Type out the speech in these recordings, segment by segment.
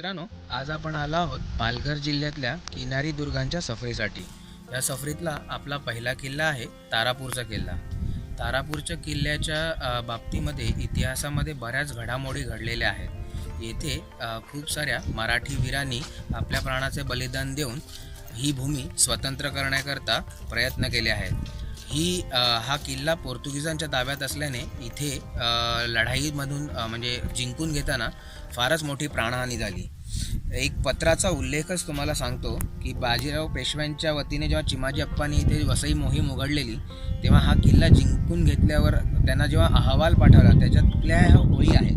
मित्रांनो आज आपण आलो आहोत पालघर जिल्ह्यातल्या किनारी दुर्गांच्या सफरीसाठी. या सफरीतला आपला पहिला किल्ला आहे तारापूरचा किल्ला. तारापूरच्या किल्ल्याच्या बाबतीमध्ये इतिहासामध्ये बऱ्याच घडामोडी घडलेल्या आहेत. येथे खूप साऱ्या मराठी वीरांनी आपल्या प्राणाचे बलिदान देऊन ही भूमी स्वतंत्र करण्याकरता प्रयत्न केले आहेत. ही हा किल्ला पोर्तुगीजांच्या ताब्यात असल्याने इथे लढाईमधून म्हणजे जिंकून घेताना फारच मोठी प्राणहानी झाली. एक पत्राचा उल्लेखच तुम्हाला सांगतो की बाजीराव पेशव्यांच्या वतीने जेव्हा चिमाजी अप्पांनी इथे वसई मोहीम उघडलेली तेव्हा हा किल्ला जिंकून घेतल्यावर त्यांना जेव्हा अहवाल पाठवला त्याच्यातल्या ह्या ओळी आहेत.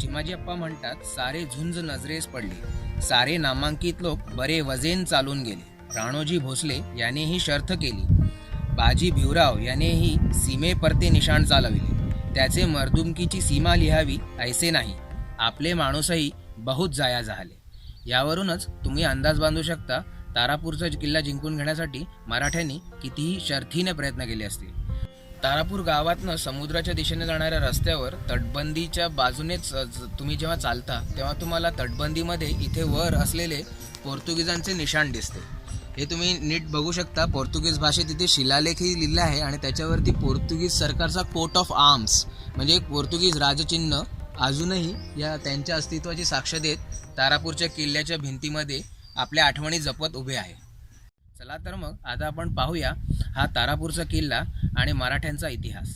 चिमाजी अप्पा म्हणतात सारे झुंज नजरेस पडली. सारे नामांकित लोक बरे वजेन चालून गेले. राणोजी भोसले याने ही शर्थ केली. बाजी भिवराव यानेही सीमे परते निशाण चालविले. त्याचे मर्दुमकीची सीमा लिहावी ऐसे नाही. आपले माणूसही बहुत जाया झाले. यावरूनच तुम्ही अंदाज बांधू शकता तारापूरचा किल्ला जिंकून घेण्यासाठी मराठ्यांनी कितीही शर्थीने प्रयत्न केले असतील. तारापूर गावातनं समुद्राच्या दिशेने जाणाऱ्या रस्त्यावर तटबंदीच्या बाजूनेच तुम्ही जेव्हा चालता तेव्हा तुम्हाला तटबंदीमध्ये इथे वर असलेले पोर्तुगीजांचे निशाण दिसते. हे तुम्ही नीट बघू शकता. पोर्तुगीज भाषेत इथे शिलालेखही लिहिला आहे आणि त्याच्यावरती पोर्तुगीज सरकारचा कोट ऑफ आर्म्स म्हणजे एक पोर्तुगीज राजचिन्ह अजूनही या त्यांच्या अस्तित्वाची साक्ष देत तारापूरच्या किल्ल्याच्या भिंतीमध्ये आपल्या आठवणी जपत उभे आहे. चला तर मग आता आपण पाहूया हा तारापूरचा किल्ला आणि मराठ्यांचा इतिहास.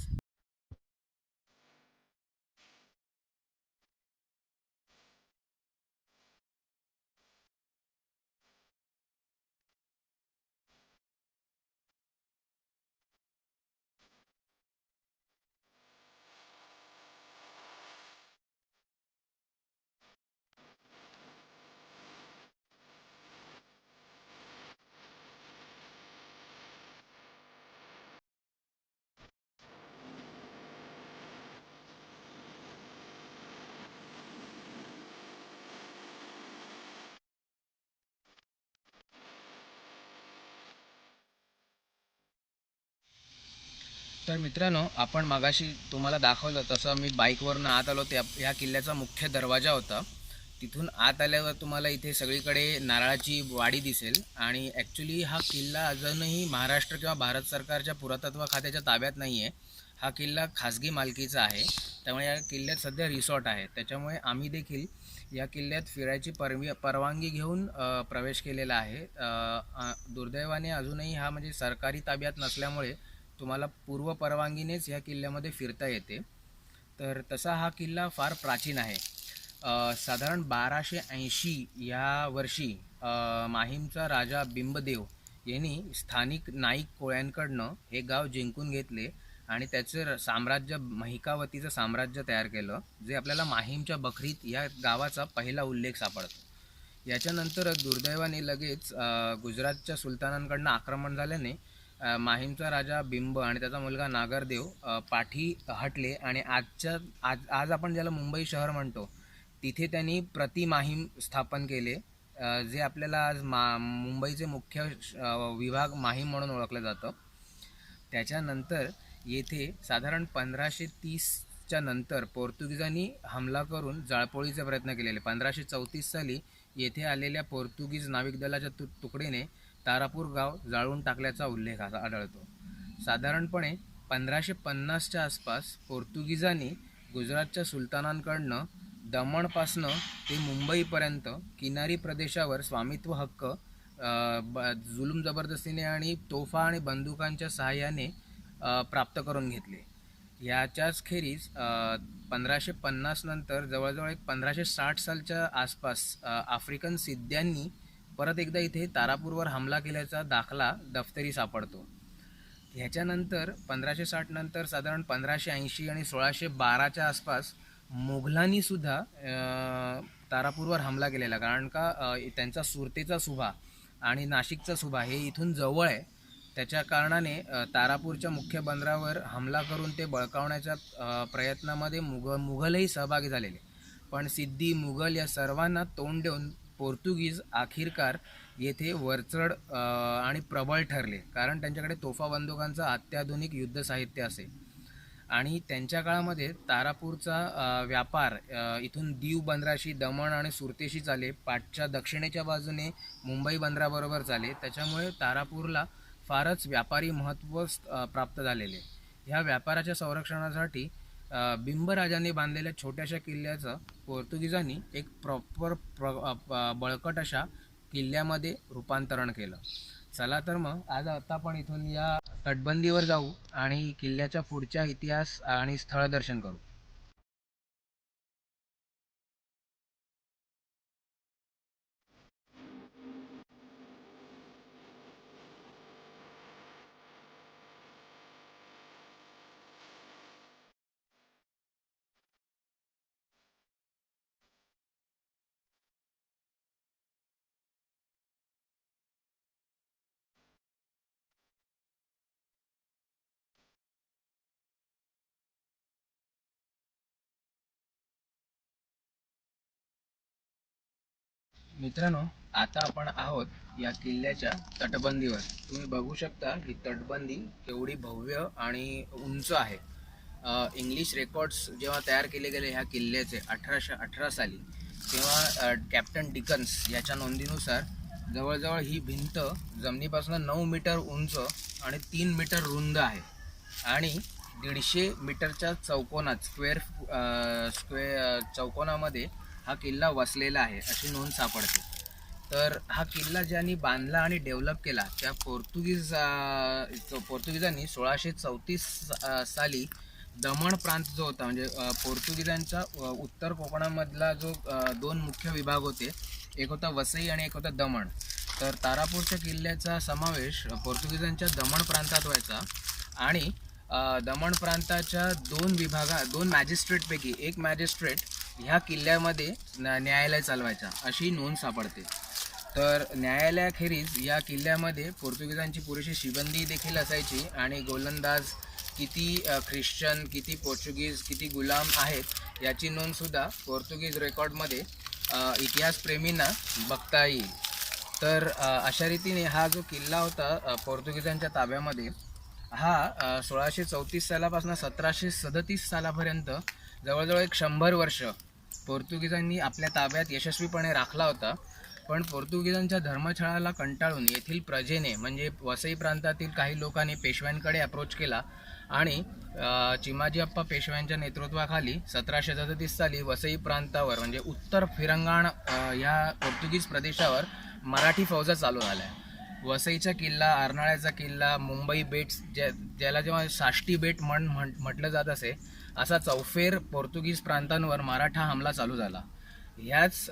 तर मित्रांनो आपण मगाशी तुम्हाला दाखवलं तसं मी बाईकवरनं आत आलो. त्या ह्या किल्ल्याचा मुख्य दरवाजा होता. तिथून आत आल्यावर तुम्हाला इथे सगळीकडे नारळाची वाडी दिसेल. आणि ॲक्च्युली हा किल्ला अजूनही महाराष्ट्र किंवा भारत सरकारच्या पुरातत्व खात्याच्या ताब्यात नाही आहे हा किल्ला खाजगी मालकीचा आहे. त्यामुळे या किल्ल्यात सध्या रिसॉर्ट आहे. त्याच्यामुळे आम्ही देखील या किल्ल्यात फिरायची परवी परवानगी घेऊन प्रवेश केलेला आहे. दुर्दैवाने अजूनही हा म्हणजे सरकारी ताब्यात नसल्यामुळे तुम्हाला पूर्व परवानगीनेच ह्या किल्ल्यामध्ये फिरता येते. तर तसा हा किल्ला फार प्राचीन आहे. साधारण बाराशे ऐंशी या वर्षी माहीमचा राजा बिंबदेव यांनी स्थानिक नाईक कोळ्यांकडनं हे गाव जिंकून घेतले आणि त्याचं साम्राज्य महिकावतीचं साम्राज्य तयार केलं जे आपल्याला माहीमच्या बखरीत या गावाचा पहिला उल्लेख सापडतो. याच्यानंतर दुर्दैवाने लगेच गुजरातच्या सुलतानांकडनं आक्रमण झाल्याने माहीमचा राजा बिंब आणि त्याचा मुलगा नागरदेव पाठी हटले आणि आजच्या आज आज आपण ज्याला मुंबई शहर म्हणतो तिथे त्यांनी प्रति माहीम स्थापन केले जे आपल्याला आज मा मुंबईचे मुख्य श- विभाग माहीम म्हणून ओळखलं जातं. त्याच्यानंतर येथे साधारण पंधराशे तीसच्या नंतर पोर्तुगीजांनी हमला करून जाळपोळीचे प्रयत्न केलेले. पंधराशे चौतीस साली येथे आलेल्या पोर्तुगीज नाविक दलाच्या तु तुकडीने तारापूर गाव जाळून टाकल्याचा उल्लेख असा आढळतो. साधारणपणे पंधराशे पन्नासच्या आसपास पोर्तुगीजांनी गुजरातच्या सुलतानांकडनं दमणपासनं ते मुंबईपर्यंत किनारी प्रदेशावर स्वामित्व हक्क ब जुलूम जबरदस्तीने आणि तोफा आणि बंदुकांच्या सहाय्याने प्राप्त करून घेतले. ह्याच्याच खेरीज पंधराशे पन्नास नंतर जवळजवळ एक पंधराशे साठ सालच्या आसपास आफ्रिकन सिद्ध्यांनी परत एकदा इथे तारापूरवर हमला केल्याचा दाखला दफ्तरी सापडतो. ह्याच्यानंतर पंधराशे साठ नंतर साधारण पंधराशे ऐंशी आणि सोळाशे बाराच्या आसपास मोघलांनीसुद्धा तारापूरवर हमला केलेला. कारण का त्यांचा सुरतेचा सुभा आणि नाशिकचा सुभा हे इथून जवळ आहे. त्याच्या कारणाने तारापूरच्या मुख्य बंदरावर हमला करून ते बळकावण्याच्या प्रयत्नामध्ये मुग मुघलही सहभागी झालेले. पण सिद्धी मुघल या सर्वांना तोंड देऊन पोर्तुगीज अखेरकार येथे वरचढ आणि प्रबळ ठरले. कारण त्यांच्याकडे तोफा बंदुकांचं अत्याधुनिक युद्ध साहित्य असे. आणि त्यांच्या काळामध्ये तारापूरचा व्यापार इथून दीव बंदराशी दमण आणि सुरतेशी चाले. पाठच्या दक्षिणेच्या बाजूने मुंबई बंदराबरोबर चाले. त्याच्यामुळे तारापूरला फारच व्यापारी महत्त्व प्राप्त झालेले. ह्या व्यापाराच्या संरक्षणासाठी बिंबराजांनी बांधलेल्या छोट्याशा किल्ल्याचं पोर्तुगीजांनी एक प्रॉपर प्र बळकट अशा किल्ल्यामध्ये रूपांतरण केलं. चला तर मग आज आता आपण इथून या तटबंदीवर जाऊ आणि किल्ल्याच्या पुढच्या इतिहास आणि स्थळ दर्शन करू. मित्रांनो आता आपण आहोत या किल्ल्याच्या तटबंदीवर. तुम्ही बघू शकता ही तटबंदी केवढी भव्य आणि उंच आहे. इंग्लिश रेकॉर्ड्स जेव्हा तयार केले गेले ह्या किल्ल्याचे अठराशे अठरा साली तेव्हा कॅप्टन डिकन्स याच्या नोंदीनुसार जवळजवळ ही भिंत जमिनीपासून नऊ मीटर उंच आणि तीन मीटर रुंद आहे. आणि दीडशे मीटरच्या चौकोनात स्क्वेअर स्क्वे चौकोनामध्ये हा किल्ला वसलेला आहे अशी नोंद सापडते. तर हा किल्ला ज्यांनी बांधला आणि डेव्हलप केला त्या पोर्तुगीज पोर्तुगीजांनी सोळाशे चौतीस साली दमण प्रांत जो होता म्हणजे पोर्तुगीजांचा पोर्तुगीजांच्या उत्तर कोकणामधला जो दोन मुख्य विभाग होते एक होता वसई आणि एक होता दमण. तर तारापूरच्या किल्ल्याचा समावेश पोर्तुगीजांच्या दमण प्रांतात व्हायचा आणि दमण प्रांताच्या दोन विभागा दोन मॅजिस्ट्रेटपैकी एक मॅजिस्ट्रेट ह्या किल्ल्यामध्ये न- न्यायालय चालवायचा. अशी नोंद सापडते. तर न्यायालयाखेरीज या किल्ल्यामध्ये पोर्तुगीजांची पुरेशी शिबंदी देखील असायची आणि गोलंदाज किती अ, ख्रिश्चन किती पोर्तुगीज किती गुलाम आहेत याची नोंदसुद्धा पोर्तुगीज रेकॉर्डमध्ये अ, इतिहासप्रेमींना बघता येईल. तर अ, अशा रीतीने हा जो किल्ला होता अ, पोर्तुगीजांच्या ताब्यामध्ये हा सोळाशे चौतीस सालापासून सतराशे सदतीस सालापर्यंत जवळजवळ एक शंभर वर्ष पोर्तुगीजांनी आपल्या ताब्यात यशस्वीपणे राखला होता. पण पोर्तुगीजांच्या धर्मछळाला कंटाळून येथील प्रजेने म्हणजे वसई प्रांतातील काही लोकांनी पेशव्यांकडे अप्रोच केला आणि चिमाजी अप्पा पेशव्यांच्या नेतृत्वाखाली सतराशे सदतीस साली वसई प्रांतावर म्हणजे उत्तर फिरंगाण ह्या पोर्तुगीज प्रदेशावर मराठी फौजा चालू झाल्या वसईचा किल्ला अर्नाळ्याचा किल्ला मुंबई बेट्स ज्या ज्याला जेव्हा साष्टी बेट म्हण- म्हटलं जात असे असा चौफेर पोर्तुगीज प्रांतांवर मराठा हमला चालू झाला. ह्याच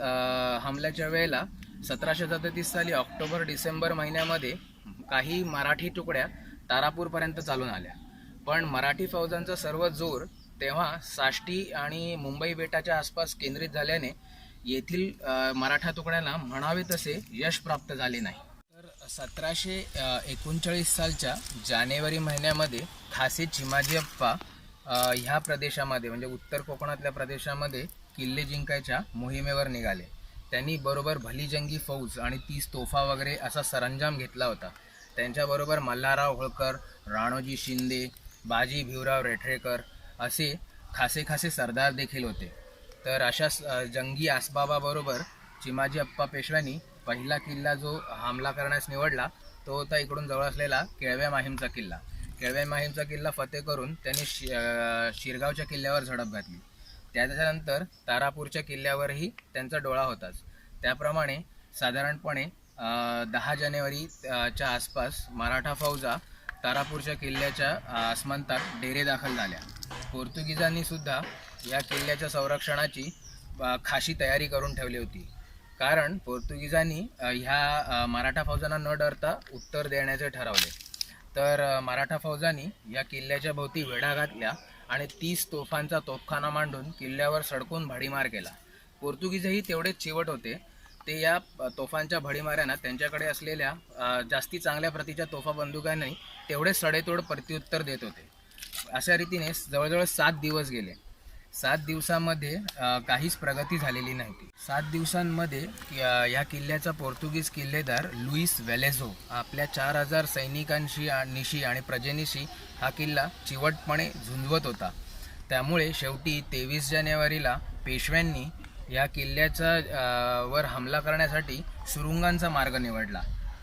हमल्याच्या वेळेला सतराशे सदतीस साली ऑक्टोबर डिसेंबर महिन्यामध्ये काही मराठी तुकड्या तारापूरपर्यंत चालून आल्या. पण मराठी फौजांचा सर्व जोर तेव्हा साष्टी आणि मुंबई बेटाच्या आसपास केंद्रित झाल्याने येथील मराठा तुकड्यांना म्हणावे तसे यश प्राप्त झाले नाही. तर सतराशे एकोणचाळीस सालच्या जानेवारी महिन्यामध्ये खासे चिमाजी अप्पा ह्या प्रदेशामध्ये म्हणजे उत्तर कोकणातल्या प्रदेशामध्ये किल्ले जिंकायच्या मोहिमेवर निघाले. त्यांनी बरोबर भलीजंगी फौज आणि तीस तोफा वगैरे असा सरंजाम घेतला होता. त्यांच्याबरोबर मल्हारराव होळकर राणोजी शिंदे बाजी भिवराव रेठरेकर असे खासे खासे सरदार देखील होते. तर अशा जंगी आसबाबाबरोबर चिमाजी अप्पा पेशव्यांनी पहिला किल्ला जो हमला करण्यास निवडला तो होता इकडून जवळ असलेला केळव्या माहीमचा किल्ला. केळवे माहीमचा किल्ला फतेह करून त्यांनी शि शिरगावच्या किल्ल्यावर झडप घातली. त्याच्यानंतर तारापूरच्या किल्ल्यावरही त्यांचा डोळा होताच. त्याप्रमाणे साधारणपणे दहा जानेवारी च्या आसपास मराठा फौजा तारापूरच्या किल्ल्याच्या आसमंतात डेरे दाखल झाल्या. पोर्तुगीजांनी सुद्धा या किल्ल्याच्या संरक्षणाची खाशी तयारी करून ठेवली होती. कारण पोर्तुगीजांनी ह्या मराठा फौजांना न डरता उत्तर देण्याचे ठरवले. तर मराठा फौजांनी या किल्ल्याच्या भोवती वेढा घातल्या आणि तीस तोफांचा तोफखाना मांडून किल्ल्यावर सडकून भडीमार केला. पोर्तुगीजही तेवढेच चिवट होते. ते या तोफांच्या भडीमाऱ्यांना त्यांच्याकडे असलेल्या जास्ती चांगल्या प्रतीच्या तोफा बंदुकांनी तेवढे सडेतोड प्रत्युत्तर देत होते. अशा रीतीने जवळजवळ सात दिवस गेले. सात दिवसामध्ये काहीच प्रगती झालेली नव्हती सात दिवसांमध्ये या किल्ल्याचा पोर्तुगीज किल्लेदार लुईस वेलेझो आपल्या चार हजार सैनिकांशी निशी आणि प्रजेनिशी हा किल्ला चिवटपणे झुंजवत होता. त्यामुळे शेवटी तेवीस जानेवारीला पेशव्यांनी या किल्ल्याचा वर हमला करण्यासाठी सुरुंगांचा मार्ग निवडला.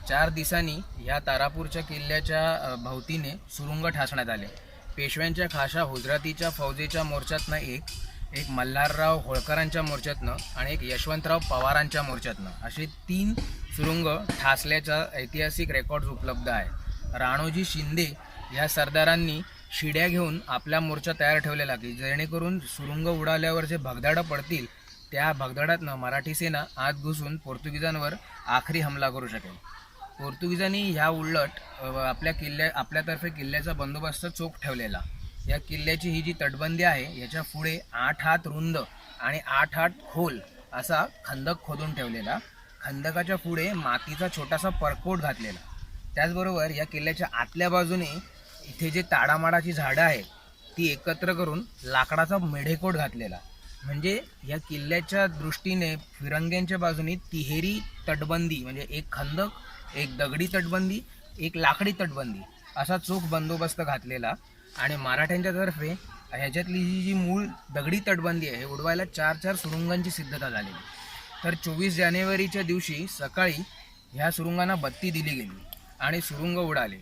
चार दिवसांनी या तारापूरच्या किल्ल्याच्या भोवतीने सुरुंग ठासण्यात आले. पेशव्यांच्या खाशा हुजरातीच्या फौजेच्या मोर्चातनं एक एक मल्हारराव होळकरांच्या मोर्चातनं आणि एक यशवंतराव पवारांच्या मोर्चातनं. असे तीन सुरुंग ठासल्याच्या ऐतिहासिक रेकॉर्ड्स उपलब्ध आहे. राणोजी शिंदे या सरदारांनी शिड्या घेऊन आपला मोर्चा तयार ठेवलेला की जेणेकरून सुरुंग उडाल्यावर जे भगदाडं पडतील त्या भगदाडातनं मराठी सेना आत घुसून पोर्तुगीजांवर आखरी हमला करू शकेल. पोर्तुगीजांनी ह्या उलट आपल्या किल्ल्या आपल्यातर्फे किल्ल्याचा बंदोबस्त चोख ठेवलेला. या किल्ल्याची ही जी तटबंदी आहे याच्यापुढे आठ हात रुंद आणि आठ हात खोल असा खंदक खोदून ठेवलेला. खंदकाच्या पुढे मातीचा छोटासा परकोट घातलेला. त्याचबरोबर या किल्ल्याच्या आतल्या बाजूने इथे जे ताडामाडाची झाडं आहेत ती एकत्र करून लाकडाचा मेढेकोट घातलेला. म्हणजे या किल्ल्याच्या दृष्टीने फिरंग्यांच्या बाजूने तिहेरी तटबंदी म्हणजे एक खंदक एक दगडी तटबंदी एक लाकडी तटबंदी असा चोख बंदोबस्त घातलेला. आणि मराठ्यांच्या तर्फे ह्याच्यातली ही जी मूळ दगडी तटबंदी आहे उडवायला चार चार सुरुंगांची सिद्धता झालेली. तर चोवीस जानेवारीच्या दिवशी सकाळी ह्या सुरुंगांना बत्ती दिली गेली आणि सुरुंग उडाले.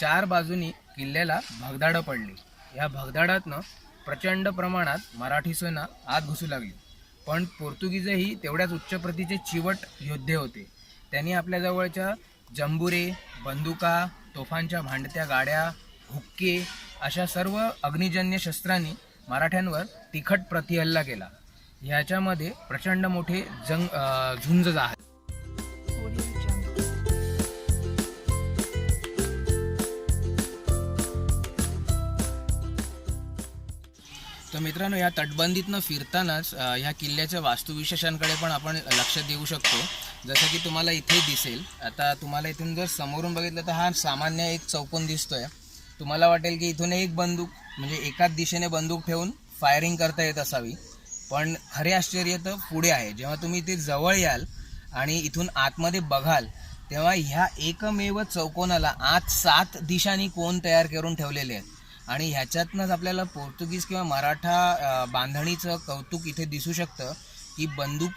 चार बाजूनी किल्ल्याला भगदाडं पडली. ह्या भगदाडातनं प्रचंड प्रमाणात मराठी सेना आत घुसू लागली. पण पोर्तुगीजही तेवढ्याच उच्च प्रतीचे चिवट योद्धे होते. त्यांनी आपल्या जवळच्या जंबुरे बंदुका तोफांच्या भांडत्या गाड्या हुक्के अशा सर्व अग्निजन्य शस्त्रांनी मराठ्यांवर तिखट प्रतिहल्ला केला. ह्याच्यामध्ये प्रचंड मोठे जंग झुंज आहे मित्रांनो या तटबंदीतनं फिरतानाच ह्या किल्ल्याच्या वास्तुविशेषांकडे पण आपण लक्ष देऊ शकतो. जसं की तुम्हाला इथे दिसेल. आता तुम्हाला इथून जर समोरून बघितलं तर हा सामान्य एक चौकोन दिसतोय. तुम्हाला वाटेल की इथून एक बंदूक म्हणजे एकाच दिशेने बंदूक ठेवून फायरिंग करता येत असावी. पण खरे आश्चर्य तर पुढे आहे. जेव्हा तुम्ही ते जवळ याल आणि इथून आतमध्ये बघाल तेव्हा ह्या एकमेव चौकोनाला आत सात दिशांनी कोण तयार करून ठेवलेले आहेत. आणि ह्याच्यातनंच आपल्याला पोर्तुगीज किंवा मराठा बांधणीचं कौतुक इथे दिसू शकतं की बंदूक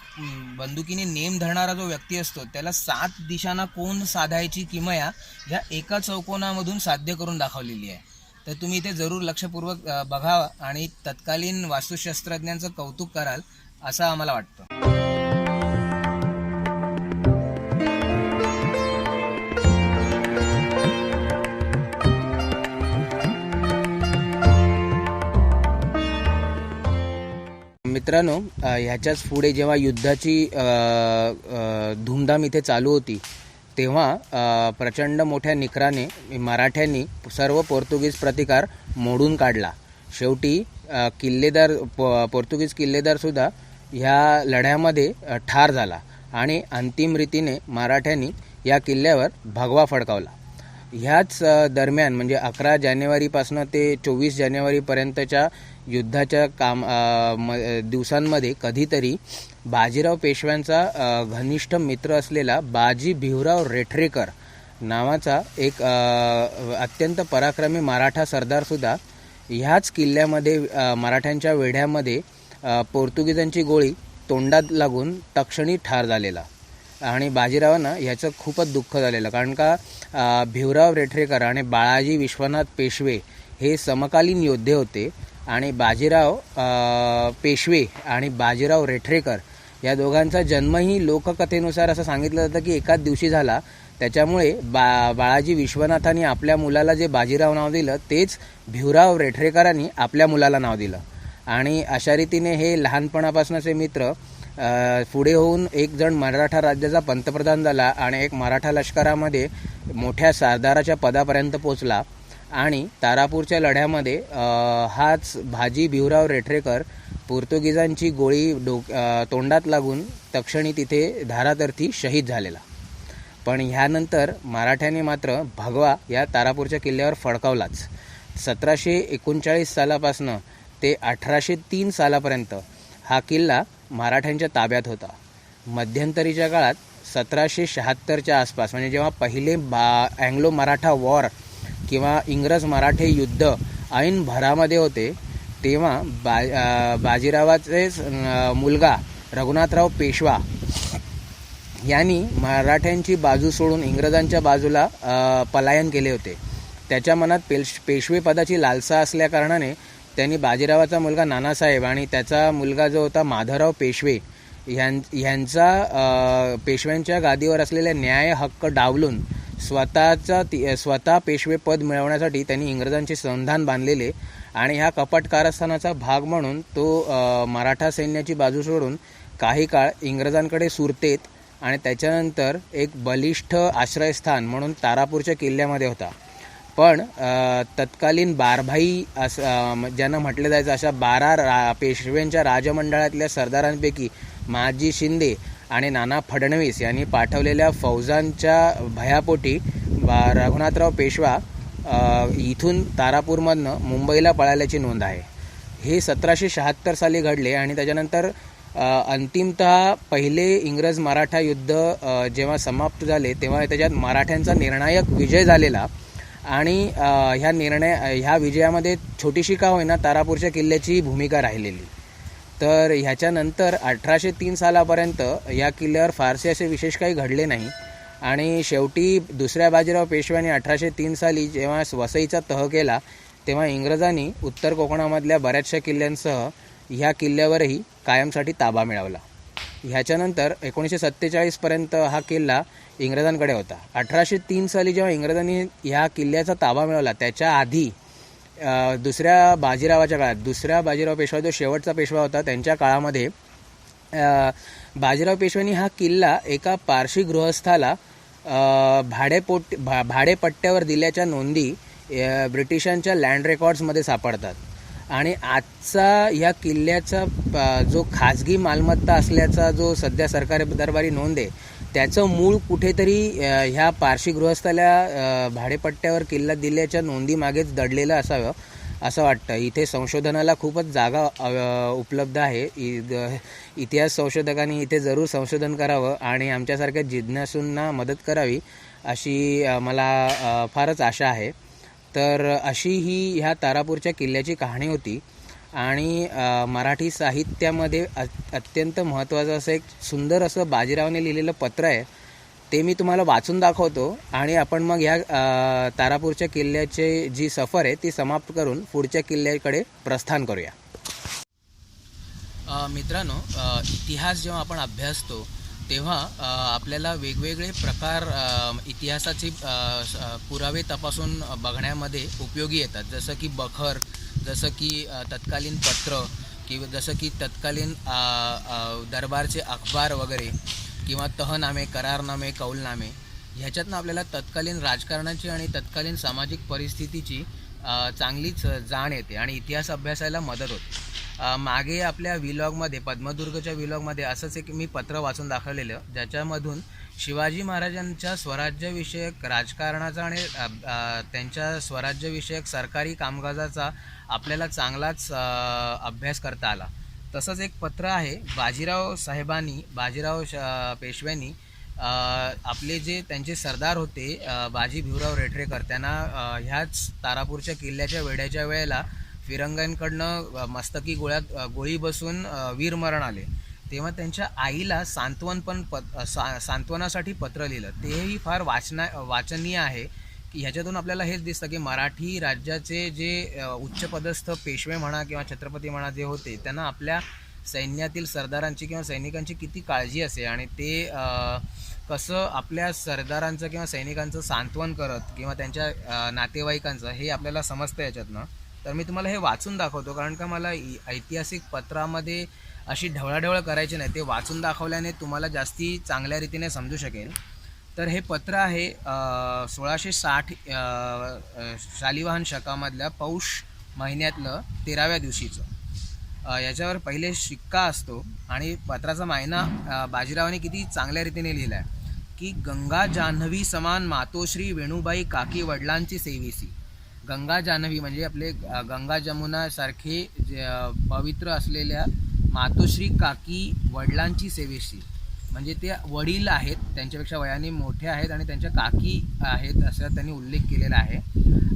बंदुकीने नेम धरणारा जो व्यक्ती असतो त्याला सात दिशांना कोण साधायची किमया ह्या एका चौकोनामधून साध्य करून दाखवलेली आहे. तर तुम्ही इथे जरूर लक्षपूर्वक बघावा बघा आणि तत्कालीन वास्तुशास्त्रज्ञांचं कौतुक कराल असं आम्हाला वाटतं. मित्रांनो ह्याच्याच पुढे जेव्हा युद्धाची धूमधाम इथे चालू होती तेव्हा प्रचंड मोठ्या निकराने मराठ्यांनी सर्व पोर्तुगीज प्रतिकार मोडून काढला. शेवटी किल्लेदार प पोर्तुगीज किल्लेदारसुद्धा ह्या लढ्यामध्ये ठार झाला आणि अंतिम रीतीने मराठ्यांनी या किल्ल्यावर भगवा फडकावला. ह्याच दरम्यान म्हणजे अकरा जानेवारीपासून ते चोवीस जानेवारीपर्यंतच्या युद्धाच्या काम म- दिवसांमध्ये कधीतरी बाजीराव पेशव्यांचा घनिष्ठ मित्र असलेला बाजी भिवराव रेठरेकर नावाचा एक अत्यंत पराक्रमी मराठा सरदारसुद्धा ह्याच किल्ल्यामध्ये मराठ्यांच्या वेढ्यामध्ये पोर्तुगीजांची गोळी तोंडात लागून तक्षणी ठार झालेला. आणि बाजीरावांना ह्याचं खूपच दुःख झालेलं. कारण का भिवराव रेठरेकर आणि बाळाजी विश्वनाथ पेशवे हे समकालीन योद्धे होते. आणि बाजीराव पेशवे आणि बाजीराव रेठरेकर या दोघांचा जन्मही लोककथेनुसार असं सांगितलं जातं की एकाच दिवशी झाला. त्याच्यामुळे बा बाळाजी विश्वनाथांनी आपल्या मुलाला जे बाजीराव नाव दिलं तेच भिवराव रेठरेकरांनी आपल्या मुलाला नाव दिलं. आणि अशा रीतीने हे लहानपणापासूनचे मित्र पुढे होऊन एक जण मराठा राज्याचा पंतप्रधान झाला आणि एक मराठा लष्करामध्ये मोठ्या सरदाराच्या पदापर्यंत पोचला. आणि तारापूरच्या लढ्यामध्ये हाच भाजी भिवराव रेठरेकर पोर्तुगीजांची गोळी डोक तोंडात लागून तक्षणी तिथे धारातर्थी शहीद झालेला. पण ह्यानंतर मराठ्यांनी मात्र भगवा या तारापूरच्या किल्ल्यावर फडकावलाच. सतराशे एकोणचाळीस सालापासनं ते अठराशे तीन सालापर्यंत हा किल्ला मराठ्यांच्या ताब्यात होता. मध्यंतरीच्या काळात सतराशे शहात्तरच्या आसपास म्हणजे जेव्हा पहिले बा अँग्लो मराठा वॉर किंवा इंग्रज मराठे युद्ध ऐन भरामध्ये होते तेव्हा बा अं, बाजीरावाचे मुलगा रघुनाथराव पेशवा यांनी मराठ्यांची बाजू सोडून इंग्रजांच्या बाजूला पलायन केले होते. त्याच्या मनात पेश पेशवे पदाची लालसा असल्याकारणाने त्यांनी बाजीरावाचा मुलगा नानासाहेब आणि त्याचा मुलगा जो होता माधवराव पेशवे ह्यां ह्यांचा पेशव्यांच्या गादीवर असलेले न्याय हक्क डावलून स्वतःचा ती- स्वतः पेशवे पद मिळवण्यासाठी त्यांनी इंग्रजांचे संधान बांधलेले आणि ह्या कपट कारस्थानाचा भाग म्हणून तो मराठा सैन्याची बाजू सोडून काही काळ इंग्रजांकडे सुरतेत आणि त्याच्यानंतर एक बलिष्ठ आश्रयस्थान म्हणून तारापूरच्या किल्ल्यामध्ये होता. पण तत्कालीन बारभाई असं ज्यांना म्हटलं जायचं अशा बारा रा पेशव्यांच्या राजमंडळातल्या सरदारांपैकी महाजी शिंदे आणि नाना फडणवीस यांनी पाठवलेल्या फौजांच्या भयापोटी बा रघुनाथराव पेशवा इथून तारापूरमधनं मुंबईला पळाल्याची नोंद आहे. हे सतराशे शहात्तर साली घडले आणि त्याच्यानंतर अ, अंतिमतः पहिले इंग्रज मराठा युद्ध जेव्हा समाप्त झाले तेव्हा त्याच्यात मराठ्यांचा निर्णायक विजय झालेला आणि ह्या निर्णय ह्या विजयामध्ये छोटीशी का होईना तारापूरच्या किल्ल्याची भूमिका राहिलेली. तर ह्याच्यानंतर अठराशे तीन सालापर्यंत या किल्ल्यावर फारसे असे विशेष काही घडले नाही. आणि शेवटी दुसऱ्या बाजीराव पेशव्याने अठराशे तीन साली जेव्हा वसईचा तह केला तेव्हा इंग्रजांनी उत्तर कोकणामधल्या बऱ्याचशा किल्ल्यांसह ह्या किल्ल्यावरही कायमसाठी ताबा मिळवला. ह्याच्यानंतर एकोणीसशे सत्तेचाळीसपर्यंत हा किल्ला इंग्रजांकडे होता. अठराशे तीन साली जेव्हा इंग्रजांनी ह्या किल्ल्याचा ताबा मिळवला त्याच्या आधी दुसऱ्या बाजीरावाच्या काळात दुसऱ्या बाजीराव पेशवा जो शेवटचा पेशवा होता त्यांच्या काळामध्ये बाजीराव पेशव्यांनी हा किल्ला एका पारशी गृहस्थाला भाडेपोट भा भाडेपट्ट्यावर दिल्याच्या नोंदी ब्रिटिशांच्या लँड रेकॉर्ड्समध्ये सापडतात. आणि आजचा ह्या किल्ल्याचा जो खाजगी मालमत्ता असल्याचा जो सध्या सरकारी दरबारी नोंद आहे त्याचं मूळ कुठेतरी ह्या पारशी गृहस्थाला भाडेपट्ट्यावर किल्ला दिल्याच्या नोंदीमागेच दडलेलं असावं असं वाटतं. इथे संशोधनाला खूपच जागा उपलब्ध आहे. इतिहास संशोधकांनी इथे जरूर संशोधन करावं आणि आमच्यासारख्या जिज्ञासूंना मदत करावी अशी मला फारच आशा आहे. तर अशी ही ह्या तारापूरच्या किल्ल्याची कहाणी होती. आणि मराठी साहित्यामध्ये अत्यंत महत्त्वाचं असं एक सुंदर असं बाजीरावने लिहिलेलं पत्र आहे. ते मी तुम्हाला वाचून दाखवतो आणि आपण मग ह्या तारापूरच्या किल्ल्याची जी सफर आहे ती समाप्त करून पुढच्या किल्ल्याकडे प्रस्थान करूया. मित्रांनो इतिहास जेव्हा आपण अभ्यासतो तेव्हा आपल्याला वेगवेगळे प्रकार इतिहासाचे पुरावे तपासून बघण्यामध्ये उपयोगी येतात. जसं की बखर जसं की तत्कालीन पत्र किंवा जसं की तत्कालीन दरबारचे अखबार वगैरे किंवा तहनामे करारनामे कौलनामे ह्याच्यातनं आपल्याला तत्कालीन राजकारणाची आणि तत्कालीन सामाजिक परिस्थितीची चांगलीच जाण येते आणि इतिहास अभ्यासायला मदत होते. मागे आपल्या विलॉगमध्ये पद्मदुर्गच्या विलॉगमध्ये असंच एक मी पत्र वाचून दाखवलेलं ज्याच्यामधून शिवाजी महाराजांच्या स्वराज्यविषयक राजकारणाचा आणि त्यांच्या स्वराज्यविषयक सरकारी कामकाजाचा आपल्याला चांगलाच अभ्यास करता आला. तसंच एक पत्र आहे बाजीराव साहेबांनी बाजीराव श- पेशव्यांनी आपले जे त्यांचे सरदार होते बाजी भिवराव रेठरेकर त्यांना ह्याच तारापूरच्या किल्ल्याच्या वेड्याच्या वेळेला फिरंगांकडनं मस्तकी गोळ्यात गोळी बसून वीरमरण आले. तेव्हा त्यांच्या आईला सांत्वन पण पत सा सांत्वनासाठी पत्र लिहिलं. तेही फार वाचना वाचनीय आहे की ह्याच्यातून आपल्याला हेच दिसतं की मराठी राज्याचे जे उच्चपदस्थ पेशवे म्हणा किंवा छत्रपती म्हणा जे होते त्यांना आपल्या सैन्यातील सरदारांची किंवा सैनिकांची किती काळजी असे आणि ते कसं आपल्या सरदारांचं किंवा सैनिकांचं सांत्वन करत किंवा त्यांच्या नातेवाईकांचं हे आपल्याला समजतं याच्यातनं तर मी तुम्हाला हे वाचून दाखवतो कारण का मला इ- ऐतिहासिक पत्रामध्ये अशी ढवळाढवळ करायची नाही. ते वाचून दाखवल्याने तुम्हाला जास्ती चांगल्या रीतीने समजू शकेल. तर हे पत्र आहे सोळाशे साठ शालिवाहन शकामधल्या पौष महिन्यातलं तेराव्या दिवशीचं. याच्यावर पहिले शिक्का असतो आणि पत्राचा मायना बाजीरावाने किती चांगल्या रीतीने लिहिला आहे की गंगा जान्हवी समान मातोश्री वेणुबाई काकी वडिलांची सेविसी. गंगा जान्हवी म्हणजे आपले गंगा जमुना सारखे जे, पवित्र असलेल्या मातोश्री काकी वडिलांची सेवेशी. म्हणजे ते वडील आहेत त्यांच्यापेक्षा वयाने मोठे आहेत आणि त्यांच्या काकी आहेत असं त्यांनी उल्लेख केलेला आहे.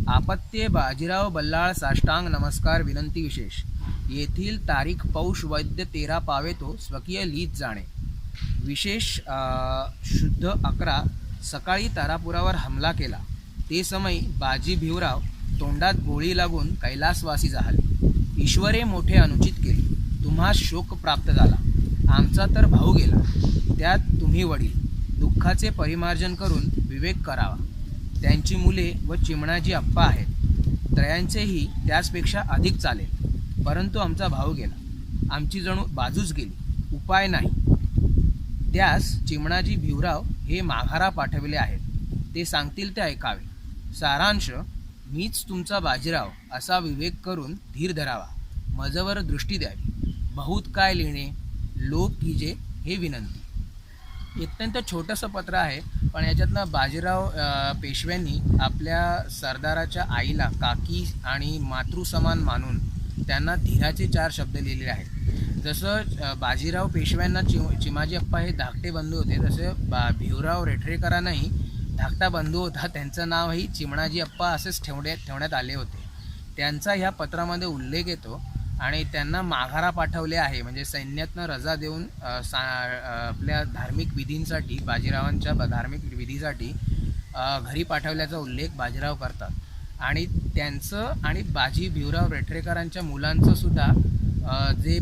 आपत्ये बाजीराव बल्लाळ साष्टांग नमस्कार विनंती विशेष. येथील तारीख पौष वैद्य तेरा पावेतो स्वकीय लिहित जाणे. विशेष शुद्ध अकरा सकाळी तारापुरावर हमला केला. ते समय बाजी भिवराव तोंडात गोळी लागून कैलासवासी झाले. ईश्वरे मोठे अनुचित केले. तुम्हा शोक प्राप्त झाला. आमचा तर भाऊ गेला. त्यात तुम्ही वडील. दुःखाचे परिमार्जन करून विवेक करावा. त्यांची मुले व चिमणाजी अप्पा आहेत. त्रयांचेही त्याचपेक्षा अधिक चालेल. परंतु आमचा भाऊ गेला. आमची जणू बाजूच गेली. उपाय नाही. त्यास चिमणाजी भिवराव हे माघारा पाठविले आहेत. ते सांगतील ते ऐकावे. सारांश मीच तुमचा बाजीराव असा विवेक करून धीर धरावा. मजवर दृष्टी द्यावी. बहुत काय लिहिणे? लोक कीजे हे विनंती. अत्यंत छोटंसं पत्र आहे पण याच्यातनं बाजीराव पेशव्यांनी आपल्या सरदाराच्या आईला काकी आणि मातृसमान मानून त्यांना धीराचे चार शब्द लिहिलेले आहेत. जसं बाजीराव पेशव्यांना चि चिमाजी अप्पा हे धाकटे बंधू होते तसे बा भिवराव रेठरेकरांनाही धाकटा बंधू होता. त्यांचं नावही चिमणाजी अप्पा असेच ठेवण्यात ठेवण्यात आले होते. त्यांचा ह्या पत्रामध्ये उल्लेख येतो आणि त्यांना माघारा पाठवले आहे. म्हणजे सैन्यातनं रजा देऊन सा आपल्या धार्मिक विधींसाठी बाजीरावांच्या ब- धार्मिक विधीसाठी घरी पाठवल्याचा उल्लेख बाजीराव करतात. आणि त्यांचं आणि बाजी भिवराव रेठरेकरांच्या मुलांचं सुद्धा जे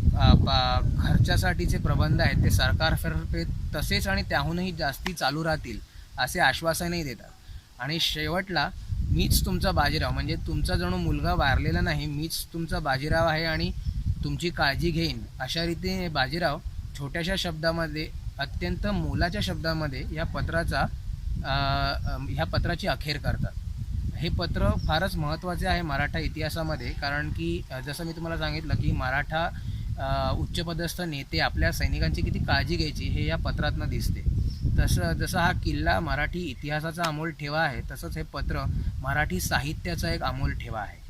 खर्चासाठीचे प्रबंध आहेत ते सरकारतर्फे तसेच आणि त्याहूनही जास्ती चालू राहतील. असे आश्वासनही देतात. आणि शेवटला मीच तुमचा बाजीराव. म्हणजे तुमचा जणू मुलगा वारलेला नाही मीच तुमचा बाजीराव आहे आणि तुमची काळजी घेईन. अशा रीतीने बाजीराव छोट्याशा शब्दामध्ये अत्यंत मोलाच्या शब्दामध्ये या पत्राचा ह्या पत्राची अखेर करतात. हे पत्र फारच महत्त्वाचे आहे मराठा इतिहासामध्ये कारण की जसं मी तुम्हाला सांगितलं की मराठा उच्चपदस्थ नेते आपल्या सैनिकांची किती काळजी घ्यायची हे या पत्रातनं दिसते. तसं जसा हा किल्ला मराठी इतिहासाचा अमोल ठेवा आहे तसंच हे पत्र मराठी साहित्याचा एक अमोल ठेवा आहे.